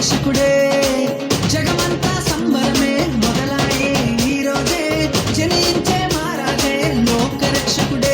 రక్షకుడే. జగమంతా సంబరమే మొదలాయే ఈరోజే జనించే మారాజే లోక రక్షకుడే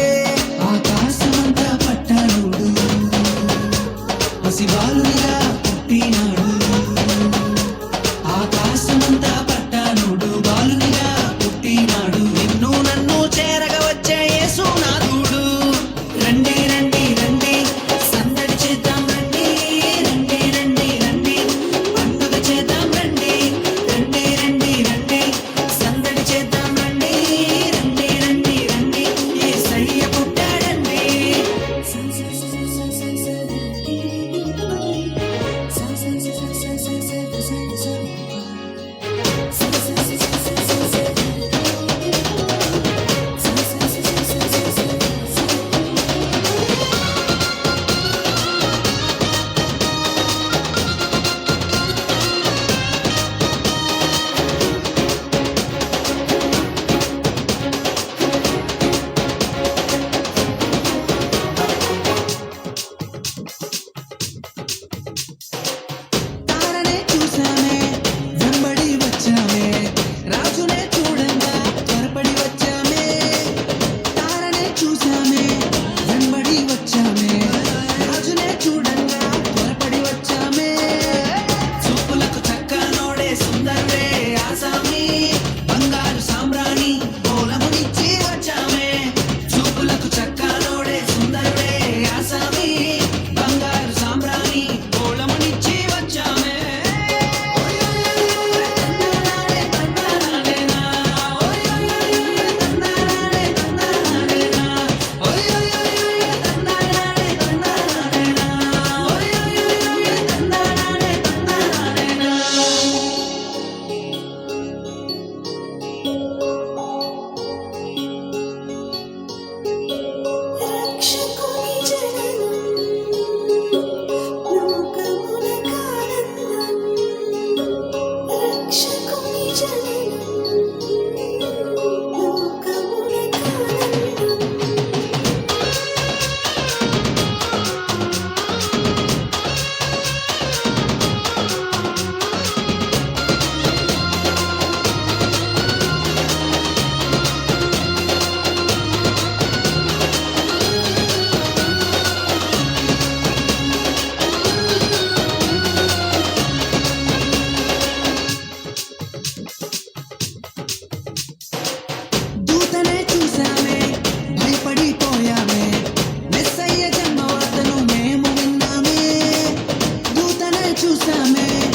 Choose sound man.